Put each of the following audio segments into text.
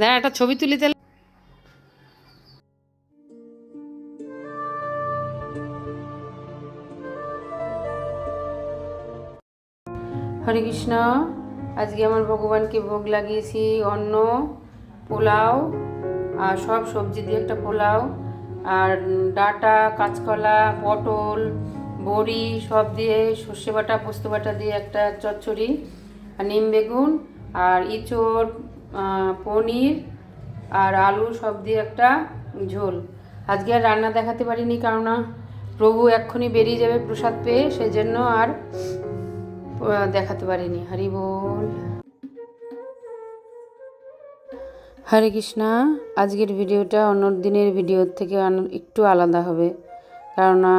দাঁড়া, একটা ছবি তুলি তাহলে। হরে কৃষ্ণ, আজকে আমার ভগবানকে ভোগ লাগিয়েছি, অন্ন, পোলাও, আর সব সবজি দিয়ে একটা পোলাও, আর ডাটা, কাঁচকলা, পটল, বড়ি সব দিয়ে, সর্ষে বাটা, পোস্ত বাটা দিয়ে একটা চচ্চড়ি, আর নিম বেগুন, আর ইঁচড় পনির আর আলু সব দিয়ে একটা ঝোল। আজকে আর রান্না দেখাতে পারিনি কেননা প্রভু এক্ষুনি বেরিয়ে যাবে প্রসাদ পেয়ে সেই জন্য আর দেখাতে পারিনি। হরি বল। হরে কৃষ্ণা, আজকের ভিডিওটা অন্য দিনের ভিডিওর থেকে একটু আলাদা হবে। কেননা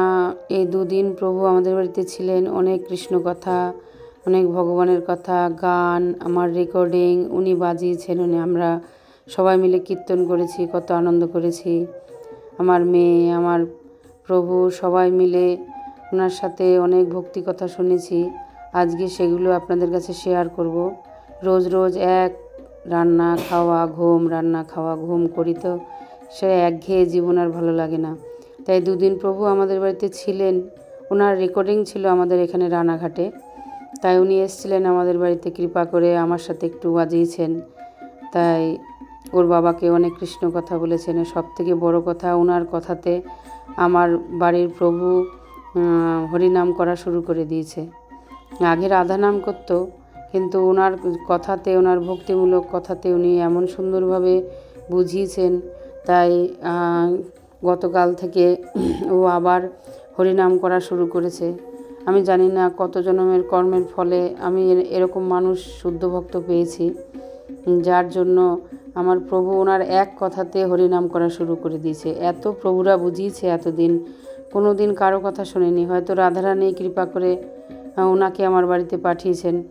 এই দুদিন প্রভু আমাদের বাড়িতে ছিলেন, অনেক কৃষ্ণ কথা অনেক ভগবানের কথা, গান, আমার রেকর্ডিং উনি বাজিয়েছেন, উনি আমরা সবাই মিলে কীর্তন করেছি, কত আনন্দ করেছি। আমার মেয়ে, আমার প্রভু, সবাই মিলে ওনার সাথে অনেক ভক্তি কথা শুনেছি। আজকে সেগুলো আপনাদের কাছে শেয়ার করব। রোজ রোজ এক রান্না খাওয়া, ঘুম, রান্না খাওয়া, ঘুম করি তো সে একঘেয়ে জীবন আর ভালো লাগে না। তাই দুদিন প্রভু আমাদের বাড়িতে ছিলেন। ওনার রেকর্ডিং ছিল আমাদের এখানে রানাঘাটে। তাই উনি এসেছিলেন আমাদের বাড়িতে কৃপা করে আমার সাথে একটু বাজিয়েছেন। তাই ওর বাবাকে অনেক কৃষ্ণ কথা বলেছেন। সব থেকে বড় কথা ওনার কথাতে আমার বাড়ির প্রভু হরিনাম করা শুরু করে দিয়েছে। আগে রাধা নাম করতো, কিন্তু ওনার কথাতে ওনার ভক্তিমূলক কথাতে উনি এমন সুন্দরভাবে বুঝিয়েছেন। তাই গতকাল থেকে ও আবার হরিনাম করা শুরু করেছে। আমি জানি না কত জনমের কর্মের ফলে আমি এর- এরকম মানুষ শুদ্ধ ভক্ত পেয়েছি, যার জন্য আমার প্রভু ওনার এক কথাতে হরিনাম করা শুরু করে দিয়েছে। এত প্রভুরা বুঝিয়েছে এতদিন কোনো দিন কারও কথা শোনেনি। হয়তো রাধারানী কৃপা করে ওনাকে আমার বাড়িতে পাঠিয়েছেন।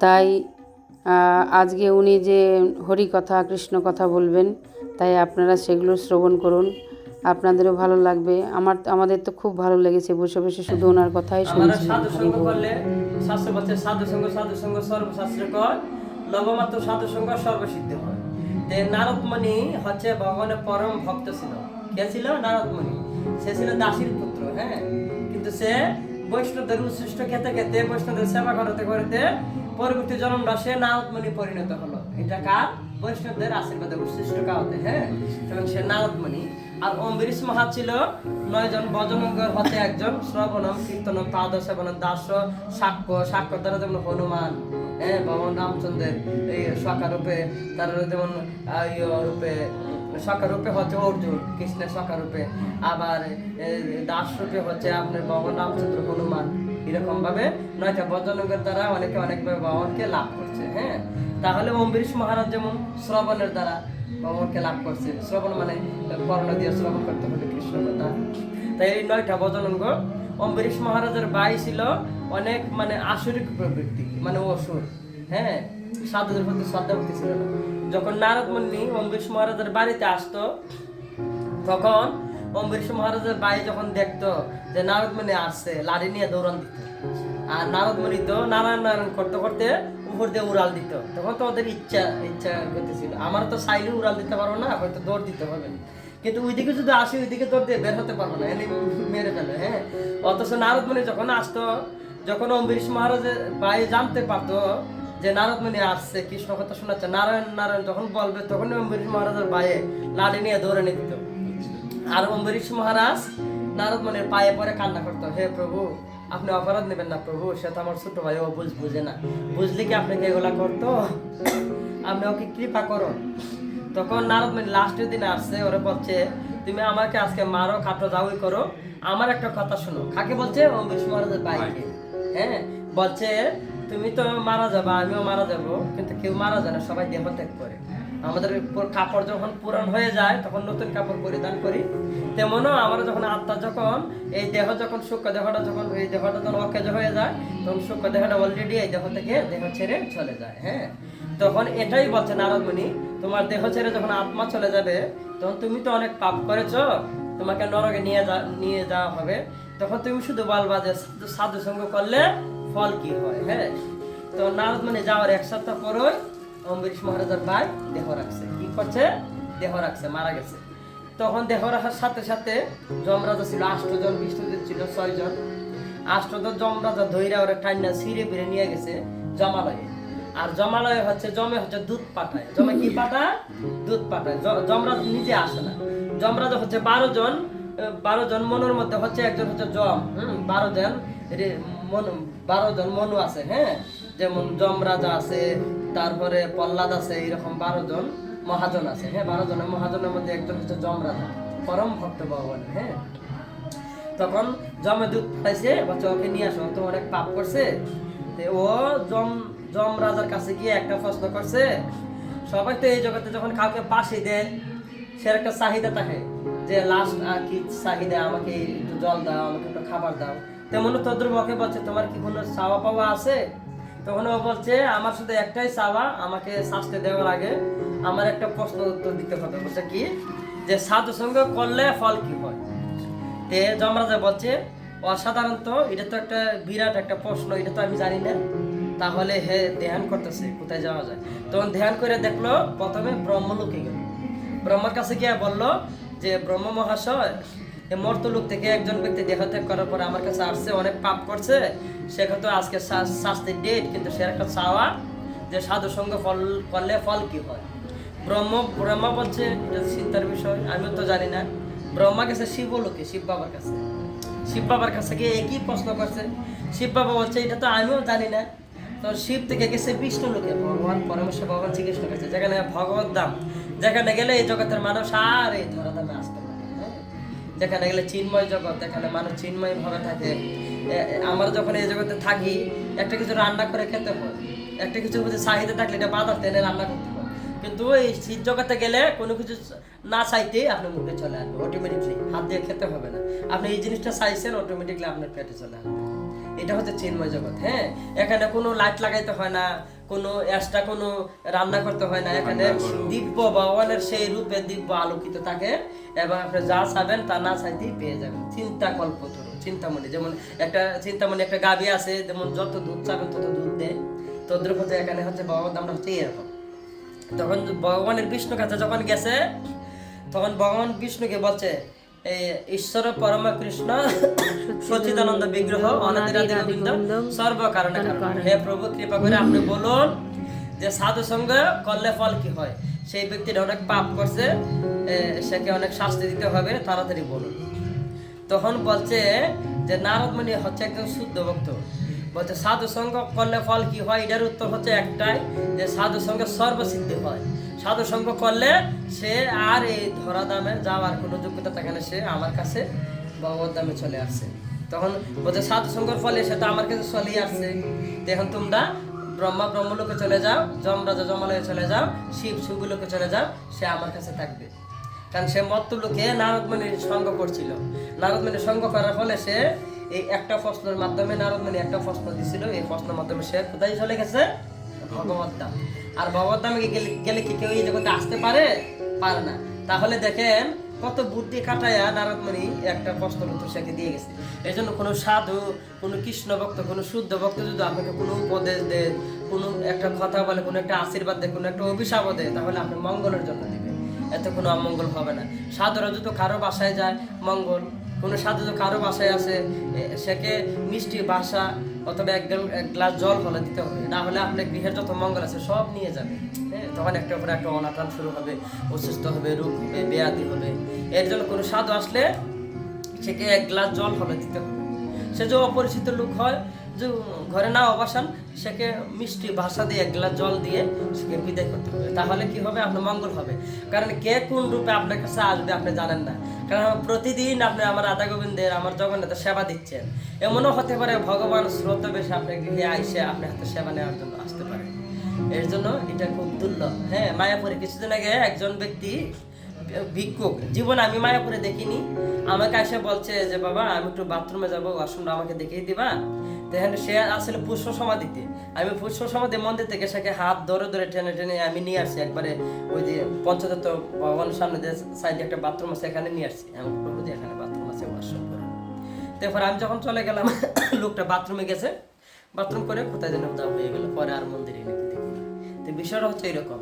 তাই আজকে উনি যে হরি কথা কৃষ্ণ কথা বলবেন, তাই আপনারা সেগুলো শ্রবণ করুন। আপনাদেরও ভালো লাগবে। আমার, আমাদের তো খুব ভালো লেগেছে, বসে বসে শুধু ওনার কথাই শুনছি। শাস্ত্র বলছে সাধু সঙ্গ, সাধু লবমাত্র সাধু সর্বসিদ্ধ হয়। নারদমণি হচ্ছে ভগবানের পরম ভক্ত ছিল। কে ছিল? নারদমণি। সে ছিল দাসীর পুত্র হ্যাঁ? কিন্তু সে বৈষ্ণবদের উৎসৃষ্ট খেতে খেতে, বৈষ্ণবদের সেবা করতে করতে পরবর্তী জন্মটা সে নারদমণি পরিণত হলো। এটা কার? বৈষ্ণবদের আশীর্বাদে উৎসৃষ্ট কাউতে হ্যাঁ? এবং সে নারদমণি। আর অম্বরীশ মহা ছিল নয়জন বজনঙ্গর হতে একজন শ্রবণম কীর্তনম পাদ সেবনম দাস সাক্ষ্য সাক্ষ্য দ্বারা যেমন হনুমান হ্যাঁ ভগবান রামচন্দ্রের এই সখা রূপে তার যেমন ইয়ে রূপে সখা রূপে হচ্ছে অর্জুন কৃষ্ণের সখা রূপে আবার এ, দাস রূপে হচ্ছে আপনার ভগবান রামচন্দ্র হনুমান। এরকম ভাবে নয়টা বজনঙ্গের দ্বারা অনেকে অনেকভাবে ভগবানকে লাভ করছে হ্যাঁ। তাহলে অম্বরীশ মহারাজ যেমন শ্রবণের দ্বারা ভগবানকে লাভ করছে শ্রবণ মানে কর্ণ দিয়ে শ্রবণ করতে হবে কৃষ্ণ কথা। তাই এই নয়টা বদনঙ্গ অম্বরীশ মহারাজের বাই ছিল অনেক মানে আসরিক প্রবৃত্তি মানে অসুর। হ্যাঁ সাধুদের প্রতি শ্রদ্ধা ভক্তি ছিল না। যখন নারদ মুনি অম্বরীশ মহারাজের বাড়িতে আসতো, তখন অম্বরীশ মহারাজের বাই যখন দেখতো যে নারদ মুনি আসছে, লাড়ি নিয়ে দৌড়ান দিত। আর নারদ মুনি তো নারায়ণ নারায়ণ করতে করতে উপর দিয়ে উড়াল দিত। তখন তো ওদের ইচ্ছা ইচ্ছা করতেছিল। আমার তো সাইলে উড়াল দিতে পারব না, হয়তো দৌড় দিতে হবে। কিন্তু ওইদিকে যদি আসি, ওইদিকে দৌড় দিয়ে বের হতে পারব না এনে মেরে ফেলে হ্যাঁ? অথচ নারদ মুনি যখন আসতো, যখন অম্বরীশ মহারাজের বাই জানতে পারতো যে নারদ মুনি আসছে, কৃষ্ণ কথা শোনাচ্ছে, নারায়ণ নারায়ণ যখন বলবে তখন অম্বরীশ মহারাজের বায়ে লাঠি নিয়ে দৌড়ে নিয়ে দিত আর অম্বরীশ মহারাজ নারদ মুনির পায়ে পরে কান্না করতো, হে প্রভু আপনি অপরাধ নেবেন না, প্রভু। সে তো আমার ছোট ভাই, ও বুঝ বুঝে না। বুঝলে কি আপনাকে এগুলা করতো? আপনি ওকে কৃপা করুন। তখন নারদ মুনি লাস্টের দিন আসছে, ওরা বলছে, তুমি আমাকে আজকে মারো কাটো যাওই করো। আমার একটা কথা শোনো। কাকে বলছে? অম্বরীশ মহারাজের বাইকে হ্যাঁ? বলছে, তুমি তো মারা যাবা, আমিও মারা যাব, কিন্তু কেউ মারা যায় না, সবাই দেহ ত্যাগ করে। আমাদের কাপড় যখন পূরণ হয়ে যায়, তখন নতুন কাপড় পরিধান করি। তেমনও আমরা যখন আত্মা যখন, এই দেহ যখন, সূক্ষ্ম দেহটা যখন, এই দেহটা যখন অকেজ হয়ে যায়, তখন সূক্ষ্ম দেহটা অলরেডি এই দেহ থেকে দেহ ছেড়ে চলে যায় হ্যাঁ? তখন এটাই বলছে নারদমণি, তোমার দেহ ছেড়ে যখন আত্মা চলে যাবে, তখন তুমি তো অনেক পাপ করেছ, তোমাকে নরকে নিয়ে যা, নিয়ে যাওয়া হবে। তখন তুমি শুধু বলবা যে সাধু- সঙ্গ করলে ফল কি হয় হ্যাঁ? তো নারদ মানে যাওয়ার এক সপ্তাহ পরই অম্বরীশ মহারাজার ভাই দেহ রাখছে। কি করছে? দেহ রাখছে, মারা গেছে। তখন দেহ রাখার সাথে সাথে যমরাজা ছিল, আষ্টজন, বিষ্ণুদেব ছিল, ছয়জন। আষ্টজন যমরাজা ধৈরা ওরা টাইনা ছিঁড়ে ফিরে নিয়ে গেছে জমালয়ে। আর জমালয়ে হচ্ছে, জমে হচ্ছে দুধ পাঠায়। জমে কি পাঠায়? দুধ পাঠায়। যমরাজ নিজে আসে না। যমরাজা হচ্ছে বারো জন বারো জন মনুর মধ্যে হচ্ছে একজন হচ্ছে জম হুম, বারো জন মনু, বারো জন মনু আছে হ্যাঁ? যেমন যমরাজা আছে তারপরে প্রহ্লাদ আছে এরকম বারো জন মহাজন আছে হ্যাঁ বারো জনের মহাজনের মধ্যে একজন হচ্ছে যমরাজা, পরম ভক্ত ভগবান হ্যাঁ। তখন জমে দুধ পাইছে, বলছে, ওকে নিয়ে আসো, ও তো অনেক পাপ করছে। ও জম জম রাজার কাছে গিয়ে একটা প্রশ্ন করছে, সবাই তো এই জগতে যখন কাউকে পাশে দেয় সে একটা চাহিদা থাকে যে, লাস্ট আর কি চাহিদা, আমাকে একটু জল দাও, আমাকে একটু খাবার দাও। তেমন তদ্রুপ ওকে বলছে, তোমার কি কোনো চাওয়া পাওয়া আছে? তখন ও বলছে, আমার শুধু একটাই চাওয়া, আমাকে শাস্তি দেওয়ার আগে আমার একটা প্রশ্ন উত্তর দিতে হবে। বলছে কি? যে সাধু সঙ্গ করলে ফল কি হয়? তে যমরাজা বলছে অসাধারণত এটা তো একটা বিরাট একটা প্রশ্ন, এটা তো আমি জানি না। তাহলে হে ধ্যান করতেছে, কোথায় যাওয়া যায়? তখন ধ্যান করে দেখল, প্রথমে ব্রহ্মলোকে গেল। ব্রহ্মার কাছে গিয়ে বলল যে ব্রহ্ম মহাশয় এই মর্তলোক থেকে একজন ব্যক্তি দেহত্যাগ করার পরে আমার কাছে আসছে, অনেক পাপ করছে। সে তো আজকে শা- শাস্তির ডেট কিন্তু সে একটা চাওয়া যে সাধু সঙ্গ ফল করলে ফল কি হয়। ব্রহ্ম, ব্রহ্মা বলছে, এটা চিন্তার বিষয়, আমিও তো জানি না। ব্রহ্মা গেছে শিব লোকে, শিব বাবার কাছে। শিব বাবার কাছে গিয়ে একই প্রশ্ন করছে? শিব বাবা বলছে, এটা তো আমিও জানি না। তো শিব থেকে গেছে বিষ্ণু লোকে, ভগবান পরমেশ্বর, ভগবান শ্রীকৃষ্ণ গেছে যেখানে ভগবত দাম যেখানে গেলে এই জগতের মানুষ আর এই ধরা যেখানে গেলে চিন্ময় জগৎ এখানে মানুষ চিন্ময় ভাবে থাকে আমরা যখন এই জগতে থাকি, একটা কিছু রান্না করে খেতে হয়, একটা কিছু যদি চাহিদা থাকলে এটা বাধা টেনে রান্না করতে হয়। কিন্তু এই শীত জগতে গেলে কোনো কিছু না চাইতেই আপনার মুখে চলে আসবে অটোমেটিকলি হাত দিয়ে খেতে হবে না। আপনি এই জিনিসটা চাইছেন অটোমেটিকলি আপনার পেটে চলে আসবে। এটা হচ্ছে চিন্ময় জগৎ হ্যাঁ? এখানে কোনো লাইট লাগাইতে হয় না কোনো এক্সট্রা কোনো রান্না করতে হয় না। এখানে দিব্য ভগবানের সেই রূপে দিব্য আলোকিত থাকে। এবং আপনি যা চাবেন তা না চাইতেই পেয়ে যাবেন। চিন্তা কল্পতরু চিন্তামণি। যেমন একটা চিন্তামণি একটা গাভী আছে যেমন যত দুধ চাবেন তত দুধ দেয়। তদ্রুপ হচ্ছে এখানে হচ্ছে ভগবান আমরা হচ্ছে এরকম। তখন ভগবানের বিষ্ণু কাছে যখন গেছে তখন ভগবান বিষ্ণুকে বলছে ঈশ্বর পরম কৃষ্ণ সচিদানন্দ বিগ্রহ অনাদিরাদি গোবিন্দ সর্ব কারণে কারণ হে প্রভু কৃপা করে আপনি বলুন যে সাধু সঙ্গ করলে ফল কি হয়? সেই ব্যক্তিটা অনেক পাপ করছে সেকে অনেক শাস্তি দিতে হবে তাড়াতাড়ি বলুন। তখন বলছে যে নারদমণি হচ্ছে একজন শুদ্ধ ভক্ত। বলছে সাধু সঙ্গ করলে ফল কি হয়? এটার উত্তর হচ্ছে একটাই যে সাধু সঙ্গে সর্বসিদ্ধি হয়। সাধু সঙ্গ করলে সে আর এই ধরা দামে যাওয়ার কোনো যোগ্যতা থাকে না, সে আমার কাছে ভগবত দামে চলে আসছে তখন বলছে, সাধু সঙ্গর ফলে সে তো আমার কাছে চলেই আসছে এখন তোমরা ব্রহ্মা ব্রহ্মলোকে চলে যাও যমরাজা জমালয়ে চলে যাও, শিব শিবলোকে চলে যাও, সে আমার কাছে থাকবে। কারণ সে মত্ত লোকে নারদমণির সঙ্গ করছিল। নারদমণির সঙ্গ করার ফলে সে এই একটা প্রশ্নের মাধ্যমে নারদমণি একটা প্রশ্ন দিছিল, এই প্রশ্নের মাধ্যমে সে কোথায় চলে গেছে? ভগবত আর ভগবত ধামে গেলে কি কেউ এই জগতে আসতে পারে? পারে না। তাহলে দেখেন কত বুদ্ধি কাটায়া নারদমণি একটা প্রশ্ন সেকে দিয়ে গেছে। এই জন্য কোনো সাধু, কোনো কৃষ্ণ ভক্ত, কোনো শুদ্ধ ভক্ত যদি আপনাকে কোনো উপদেশ দেয়, কোনো একটা কথা বলে, কোনো একটা আশীর্বাদ দেয়, কোনো একটা অভিশাপও দেয়, তাহলে আপনি মঙ্গলের জন্য দিবেন। এতে কোনো অমঙ্গল হবে না। সাধুরা যদি কারও বাসায় যায়, মঙ্গল। কোনো সাধু যদি কারও বাসায় আসে সেকে মিষ্টি বাসা অথবা এক এক গ্লাস জল হলে দিতে হবে। না হলে আপনার গৃহের যত মঙ্গল আছে সব নিয়ে যাবে। হ্যাঁ তখন একটা পরে একটা অনাটন শুরু হবে, অসুস্থ হবে, রোগ হবে, ব্যাধি হবে। এর জন্য কোনো সাধু আসলে সেকে এক গ্লাস জল হলে দিতে হবে। সে যে অপরিচিত লোক হয়, যে ঘরে না অবসান, সেকে মিষ্টি ভাষা দিয়ে এক গ্লাস জল দিয়ে সেকে বিদায় করতে হবে। তাহলে কি হবে? আপনার মঙ্গল হবে। কারণ কে কোন রূপে আপনার কাছে আসবে আপনি জানেন না। কারণ প্রতিদিন আপনি আমার রাধা গোবিন্দের আমার জগন্নাথের সেবা দিচ্ছেন। এমনও হতে পারে ভগবান স্রোত বেশ আপনাকে গৃহে আইসে আপনি হাতে সেবা নেওয়ার জন্য আসতে পারে। এর জন্য এটা খুব দুর্লভ। হ্যাঁ মায়াপুরে কিছুদিন আগে একজন ব্যক্তি ভিক্ষুক, জীবন আমি মায়াপুরে দেখিনি, আমাকে এসে বলছে যে, বাবা, আমি একটু বাথরুমে যাব, ওয়াশরুমটা আমাকে দেখিয়ে দিবা। দেখেন, সে আসলে পুষ্প সমাধিতে। আমি পুষ্প সমাধি মন্দির থেকে সেকে হাত ধরে ধরে টেনে টেনে আমি নিয়ে আসছি, একবারে ওই যে পঞ্চদত্ত ভবনের সামনে যে সাইডে একটা বাথরুম আছে, এখানে নিয়ে আসছি। আমি প্রভু যে এখানে বাথরুম আছে ওয়াশরুম করে তারপর আমি যখন চলে গেলাম, লোকটা বাথরুমে গেছে। বাথরুম করে কোথায় যেন উদা হয়ে গেল, পরে আর মন্দিরে নাকি দেখি তো বিষয়টা হচ্ছে এরকম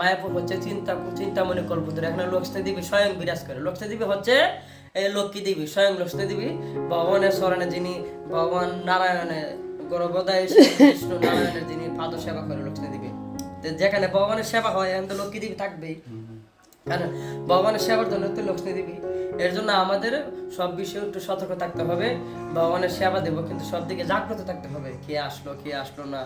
মায়াপুর হচ্ছে চিন্তা চিন্তামণি কল্পতরু। এখানে লক্ষ্মী দেবী স্বয়ং বিরাজ করে। লক্ষ্মী দেবী হচ্ছে এই লক্ষ্মী দেবী, স্বয়ং লক্ষ্মী দেবী। ভগবানের স্মরণে যিনি ভগবান নারায়ণের গর্ভদায় কৃষ্ণ নারায়ণের যিনি পাদ সেবা করে লক্ষ্মী দেবী। যেখানে ভগবানের সেবা হয়, এখানে তো লক্ষ্মী দেবী থাকবেই। কারণ ভগবানের সেবার জন্য তো লক্ষ্মী দেবী। এর জন্য আমাদের সব বিষয়ে একটু সতর্ক থাকতে হবে। ভগবানের সেবা দেব, কিন্তু সব দিকে জাগ্রত থাকতে হবে। কে আসলো কে আসলো না?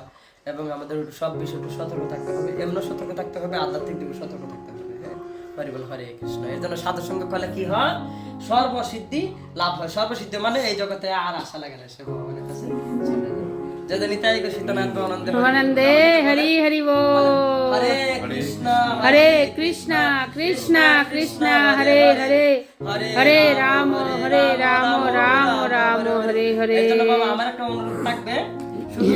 এবং আমাদের সব বিষয়ে একটু সতর্ক থাকতে হবে। এমন সতর্ক থাকতে হবে আধ্যাত্মিক দিকে সতর্ক থাকতে হবে হ্যাঁ? হরি বল হরে কৃষ্ণ। এর জন্য সাধু সঙ্গ করলে কি হয়? সর্বসিদ্ধি লাভ হয়। সর্বসিদ্ধি মানে এই জগতে আর আশা লাগে না সে ভগবানের কাছে যদি নিতাই সীতানাথ আনন্দে ভবানন্দে হরি হরি বল। হরে কৃষ্ণ হরে কৃষ্ণ কৃষ্ণ কৃষ্ণ হরে হরে হরে রাম হরে রাম রাম রাম হরে হরে। আমার একটা অনুরোধ থাকবে। শুধু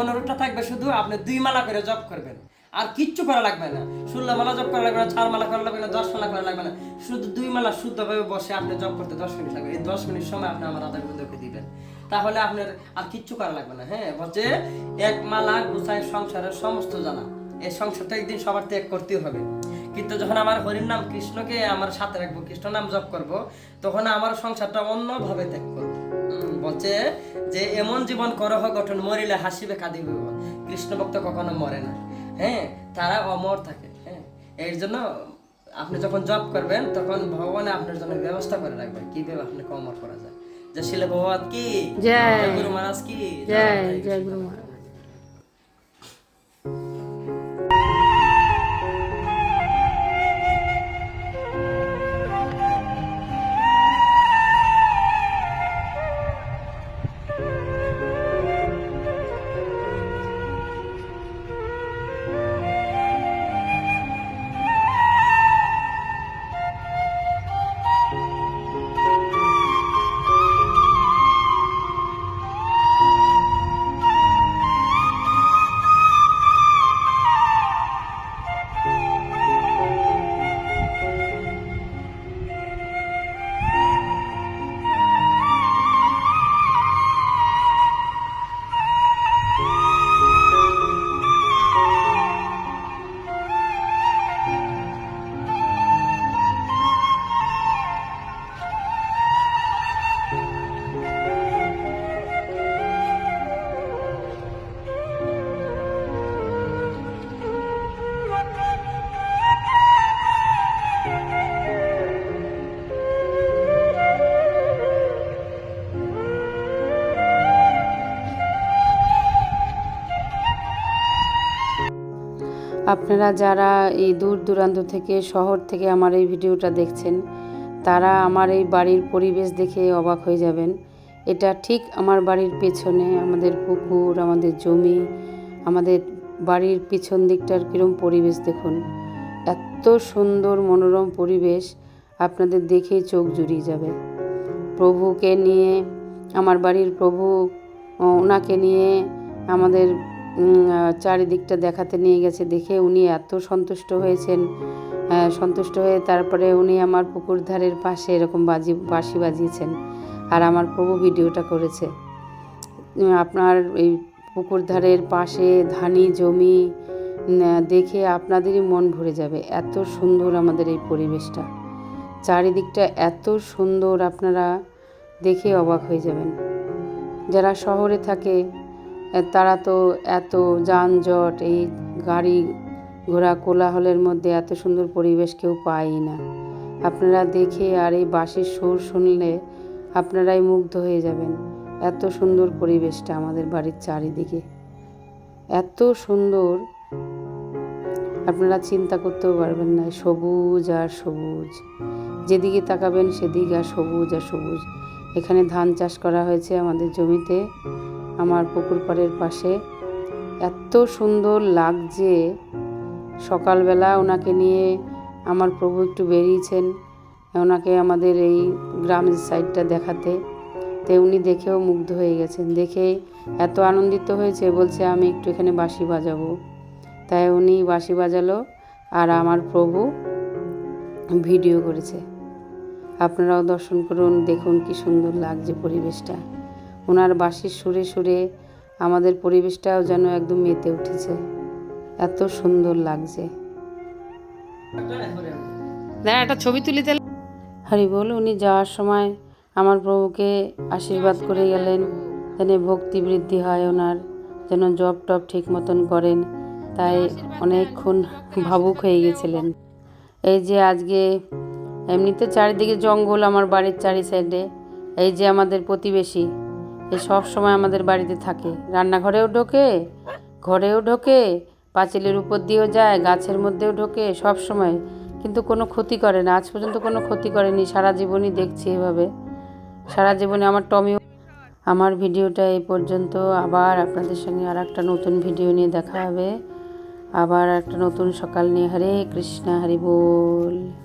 অনুরোধটা থাকবে শুধু আপনি দুই মালা করে জপ করবেন। আর কিচ্ছু করা লাগবে না। ষোলো মালা জপ করা লাগবে না চার মালা করা লাগবে না দশ মালা করা লাগবে না। শুধু দুই মালা শুদ্ধভাবে বসে আপনি জপ করতে দশ মিনিট লাগবে। এই দশ মিনিট সময় আপনি আমার আধার বিন্দুকে দিবেন। তাহলে আপনার আর কিচ্ছু করা লাগবে না হ্যাঁ? বলছে এক মালা গুছায় সংসারের সমস্ত জানা এই সংসারটা একদিন সবার ত্যাগ করতেই হবে। কিন্তু যখন আমার হরির নাম কৃষ্ণকে আমার সাথে রাখব কৃষ্ণ নাম জপ করব তখন আমার সংসারটা অন্যভাবে ত্যাগ করব। বলছে যে এমন জীবন করহ গঠন মরিলে হাসিবে কাঁদিবে। কৃষ্ণ ভক্ত কখনো মরে না। হ্যাঁ তারা অমর থাকে হ্যাঁ। এর জন্য আপনি যখন জব করবেন তখন ভগবান আপনার জন্য ব্যবস্থা করে রাখবেন। কীভাবে আপনাকে অমর করা যায়? যে শিলে ভগবত কি? জয়। গুরু মহারাজ কি? জয় জয় গুরু মহারাজ। আপনারা যারা এই দূর দূরান্ত থেকে, শহর থেকে আমার এই ভিডিওটা দেখছেন, তারা আমার এই বাড়ির পরিবেশ দেখে অবাক হয়ে যাবেন। এটা ঠিক আমার বাড়ির পেছনে, আমাদের পুকুর, আমাদের জমি, আমাদের বাড়ির পিছন দিকটার কীরকম পরিবেশ দেখুন। এত সুন্দর মনোরম পরিবেশ আপনাদের দেখেই চোখ জুড়িয়ে যাবে। প্রভুকে নিয়ে, আমার বাড়ির প্রভু ওনাকে নিয়ে আমাদের চারিদিকটা দেখাতে নিয়ে গেছে দেখে উনি এত সন্তুষ্ট হয়েছেন। আহ, সন্তুষ্ট হয়ে তারপরে উনি আমার পুকুর ধারের পাশে এরকম বাজি বাঁশি বাজিয়েছেন আর আমার প্রভু ভিডিওটা করেছে। আপনার এই পুকুর ধারের পাশে ধানি জমি দেখে আপনাদেরই মন ভরে যাবে এত সুন্দর আমাদের এই পরিবেশটা। চারিদিকটা এত সুন্দর আপনারা দেখে অবাক হয়ে যাবেন। যারা শহরে থাকে তারা তো এত যানজট, এই গাড়ি ঘোড়া কোলাহলের মধ্যে এত সুন্দর পরিবেশ কেউ পায়ই না। আপনারা দেখে আর এই বাঁশির সুর শুনলে আপনারাই মুগ্ধ হয়ে যাবেন। এত সুন্দর পরিবেশটা আমাদের বাড়ির চারিদিকে। এত সুন্দর, আপনারা চিন্তা করতেও পারবেন না, সবুজ আর সবুজ। যেদিকে তাকাবেন সেদিকে আর সবুজ আর সবুজ। এখানে ধান চাষ করা হয়েছে আমাদের জমিতে। আমার পুকুর পাড়ের পাশে। এত সুন্দর লাগছে। সকালবেলা ওনাকে নিয়ে আমার প্রভু একটু বেরিয়েছেন, ওনাকে আমাদের এই গ্রামের সাইডটা দেখাতে। তো উনি দেখেও মুগ্ধ হয়ে গেছেন, দেখে এত আনন্দিত হয়েছে, বলছে আমি একটু এখানে বাঁশি বাজাবো। তাই উনি বাঁশি বাজালো আর আমার প্রভু ভিডিও করেছে। আপনারাও দর্শন করুন, দেখুন কি সুন্দর লাগছে পরিবেশটা। ওনার বাঁশির সুরে সুরে আমাদের পরিবেশটাও যেন একদম মেতে উঠেছে। এত সুন্দর লাগছে। দেখ একটা ছবি তুলি তাহলে। হরি বল উনি যাওয়ার সময় আমার প্রভুকে আশীর্বাদ করে গেলেন যেন ভক্তি বৃদ্ধি হয় ওনার যেন জব টব ঠিক মতন করেন। তাই অনেকক্ষণ ভাবুক হয়ে গেছিলেন। এই যে আজকে এমনিতে চারিদিকে জঙ্গল আমার বাড়ির চারি সাইডে এই যে আমাদের প্রতিবেশী। এ সব সময় আমাদের বাড়িতে থাকে। রান্নাঘরেও ঢোকে, ঘরেও ঢোকে, পাঁচিলের উপর দিয়েও যায়, গাছের মধ্যেও ঢোকে সব সময়। কিন্তু কোনো ক্ষতি করে না। আজ পর্যন্ত কোনো ক্ষতি করেনি। সারা জীবনই দেখছি এভাবে। সারা জীবনে আমার টমিও আমার ভিডিওটা এই পর্যন্ত। আবার আপনাদের সঙ্গে আর একটা নতুন ভিডিও নিয়ে দেখা হবে। আবার একটা নতুন সকাল নিয়ে হরে কৃষ্ণা, হরি বল।